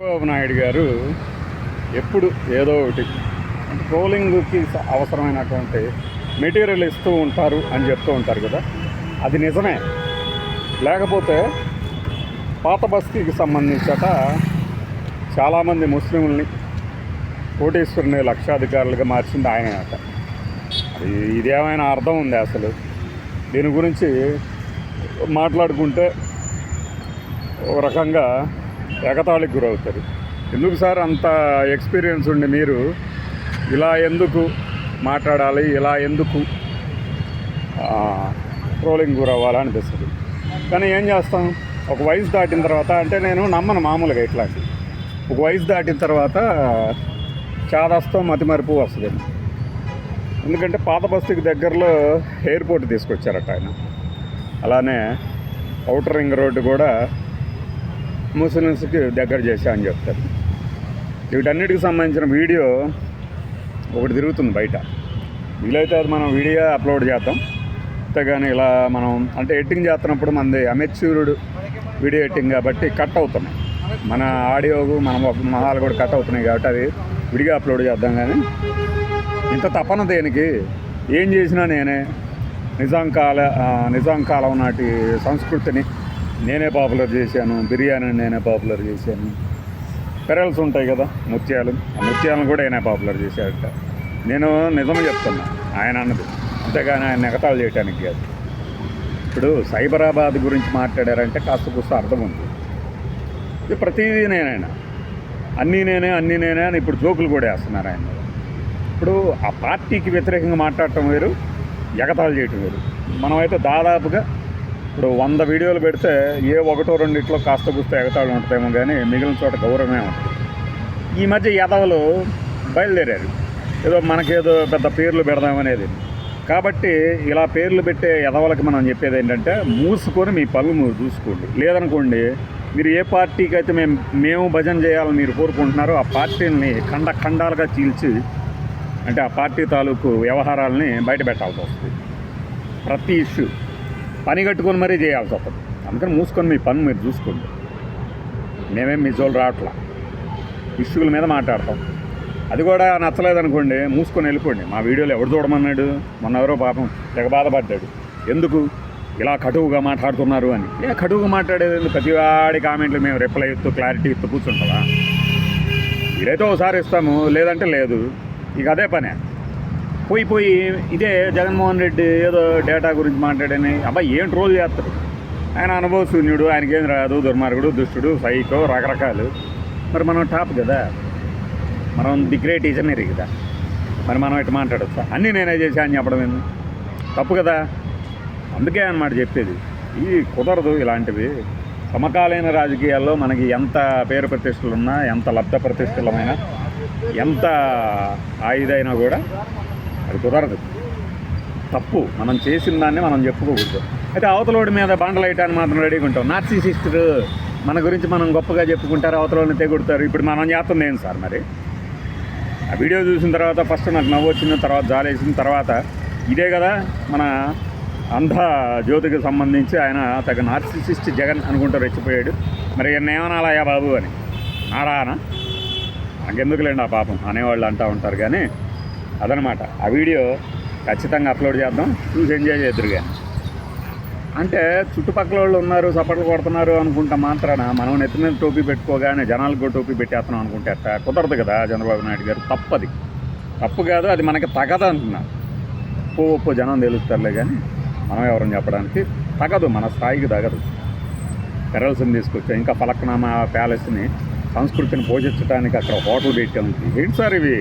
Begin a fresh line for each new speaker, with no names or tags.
చంద్రబాబు నాయుడు గారు ఎప్పుడు ఏదో ఒకటి ట్రోలింగ్కి అవసరమైనటువంటి మెటీరియల్ ఇస్తూ ఉంటారు అని చెప్తూ ఉంటారు కదా. అది నిజమే. లేకపోతే పాత బస్తీకి సంబంధించట చాలామంది ముస్లింల్ని కోటేశ్వరుని లక్షాధికారులుగా మార్చింది ఆయనే అట. అది ఇదేమైనా అర్థం ఉంది అసలు? దీని గురించి మాట్లాడుకుంటే ఒక రకంగా ఎగతాళికి గురవుతారు. ఎందుకు సార్ అంత ఎక్స్పీరియన్స్ ఉండి మీరు ఇలా ఎందుకు మాట్లాడాలి ఇలా ఎందుకు ట్రోలింగ్ గురవ్వాలి అనిపిస్తుంది. కానీ ఏం చేస్తాం? ఒక వయసు దాటిన తర్వాత అంటే నేను నమ్మను మామూలుగా ఇట్లాంటి ఒక వయసు దాటిన తర్వాత చాదస్తం మతిమరుపు వస్తుంది. ఎందుకంటే పాత బస్తీకి దగ్గరలో ఎయిర్పోర్ట్ తీసుకొచ్చారట ఆయన. అలానే అవుటర్ రింగ్ రోడ్డు కూడా ముస్లిమ్స్కి దగ్గర చేశా అని చెప్తారు. వీటన్నిటికి సంబంధించిన వీడియో ఒకటి తిరుగుతుంది బయట. వీలైతే అది మనం వీడియో అప్లోడ్ చేద్దాం. అంతేగాని ఇలా మనం అంటే ఎడిటింగ్ చేస్తున్నప్పుడు మనది అమెచ్యూర్డ్ వీడియో ఎడిటింగ్ కాబట్టి కట్ అవుతున్నాయి. మన ఆడియో మన మహాలు కూడా కట్ అవుతున్నాయి కాబట్టి అది విడిగా అప్లోడ్ చేద్దాం కానీ ఇంత తపన దేనికి? ఏం చేసినా నేనే నిజాం కాల నిజాం కాలం నాటి సంస్కృతిని నేనే పాపులర్ చేశాను బిర్యానీని నేనే పాపులర్ చేశాను. పెరల్స్ ఉంటాయి కదా ముత్యాలు. ఆ ముత్యాలను కూడా ఆయన పాపులర్ చేశాడట. నేను నిజం చెప్తున్నా ఆయన అన్నది. అంతేగాని ఆయన ఎగతాళి చేయడానికి కాదు. ఇప్పుడు సైబరాబాద్ గురించి మాట్లాడారంటే కాస్త కూస్త అర్థం ఉంది. ఇది ప్రతిదీ నేనైనా. అన్నీ నేనే అన్నీ నేనే అని ఇప్పుడు జోకులు కూడా వేస్తున్నారు ఆయన ఇప్పుడు ఆ పార్టీకి వ్యతిరేకంగా మాట్లాడటం వేరు ఎగతాళి చేయటం వేరు. మనమైతే దాదాపుగా ఇప్పుడు వంద వీడియోలు పెడితే ఏ ఒకటో రెండిట్లో కాస్త కూస్త ఎగతాళి ఉంటుందేమో కానీ మిగిలిన చోట గౌరవమే ఉంటుంది. ఈ మధ్య యదవలు బయలుదేరారు. ఏదో మనకేదో పెద్ద పేర్లు పెడదామనేది. కాబట్టి ఇలా పేర్లు పెట్టే ఎదవలకి మనం చెప్పేది ఏంటంటే మూసుకొని మీ పనులు మీరు చూసుకోండి. లేదనుకోండి మీరు ఏ పార్టీకి అయితే మేము మేము భజన చేయాలని మీరు కోరుకుంటున్నారో ఆ పార్టీని ఖండ ఖండాలుగా చీల్చి అంటే ఆ పార్టీ తాలూకు వ్యవహారాలని బయట పెట్టాల్సి వస్తుంది. ప్రతి ఇష్యూ. పని కట్టుకొని మరీ చేయాల్సి వస్తుంది. అందుకని మూసుకొని మీ పని మీరు చూసుకోండి. మేమేం మీ జోలు రావట్లా. ఇష్యూల మీద మాట్లాడతాం. అది కూడా నచ్చలేదు అనుకోండి మూసుకొని వెళ్ళిపోండి. మా వీడియోలు ఎవడు చూడమన్నాడు? మొన్న ఎవరో పాపం తెగ బాధపడ్డాడు. ఎందుకు? ఇలా కటువుగా మాట్లాడుతున్నారు అని. ఏ కటువుగా మాట్లాడేది ఎందుకు? ప్రతివాడి కామెంట్లు మేము రిప్లై ఇస్తూ క్లారిటీ ఇస్తూ కూర్చుంటావా ఇదైతే ఒకసారి ఇస్తాము. లేదంటే లేదు. ఇక అదే పనే. పోయి పోయి ఇదే జగన్మోహన్ రెడ్డి ఏదో డేటా గురించి మాట్లాడని అబ్బాయి ఏం ట్రోల్ చేస్తారు ఆయన అనుభవ శూన్యుడు ఆయనకేం రాదు దుర్మార్గుడు దుష్టుడు సైకో రకరకాలు. మరి మనం టాప్ కదా? మనం ది గ్రేట్ ఈజనరీ కదా? మరి మనం ఇట్లా మాట్లాడచ్చు? అన్నీ నేనే చేశా అని చెప్పడం ఏంది? తప్పు కదా? అందుకే అన్నమాట చెప్పేది. ఇది కుదరదు ఇలాంటివి. సమకాలీన రాజకీయాల్లో మనకి ఎంత పేరు ప్రతిష్టలు ఉన్నా ఎంత లబ్ధ ప్రతిష్టలమైనా ఎంత ఆయుధైనా కూడా అది కుదరదు. తప్పు. మనం చేసిన దాన్ని మనం చెప్పుకోకూడదు. అయితే అవతలోడి మీద బండలు వేయటానికి మాత్రం రెడీగా ఉంటాం. నార్సీ మన గురించి మనం గొప్పగా చెప్పుకుంటారు అవతలోని తెగుడతారు. ఇప్పుడు మనం చేస్తుంది ఏంటి సార్ మరి? ఆ వీడియో చూసిన తర్వాత ఫస్ట్ నాకు నవ్వు వచ్చిన తర్వాత జాలేసిన తర్వాత ఇదే కదా మన అంధ జ్యోతికి సంబంధించి ఆయన తగ్గ నార్సిసిస్ట్ జగన్ అనుకుంటూ రెచ్చిపోయాడు. మరి నేమనాలయా బాబు అని? నారానా నాకెందుకులేండి ఆ పాపం అనేవాళ్ళు అంటూ ఉంటారు కానీ అదనమాట. ఆ వీడియో ఖచ్చితంగా అప్లోడ్ చేద్దాం. చూసి ఎంజాయ్ చేద్దురుగా అంటే చుట్టుపక్కల వాళ్ళు ఉన్నారు సపోర్ట్లు కొడుతున్నారు అనుకుంటా మాత్రాన మనం నెత్తి మీద టోపీ పెట్టుకోగానే జనాలకు టోపీ పెట్టేస్తున్నాం అనుకుంటే అట్ట కుదరదు కదా చంద్రబాబు నాయుడు గారు. తప్పది. తప్పు కాదు అది మనకి తగదు అంటున్నా ఉప్పు ఒప్పో జనం తెలుస్తారులే కానీ మనం ఎవరని చెప్పడానికి తగదు మన స్థాయికి తగదు. పెరల్స్ని తీసుకొచ్చాం. ఇంకా ఫలక్నామా ప్యాలెస్ని సంస్కృతిని పోషించడానికి అక్కడ హోటల్ పెట్టాం. ఏంటి సార్ ఇవి?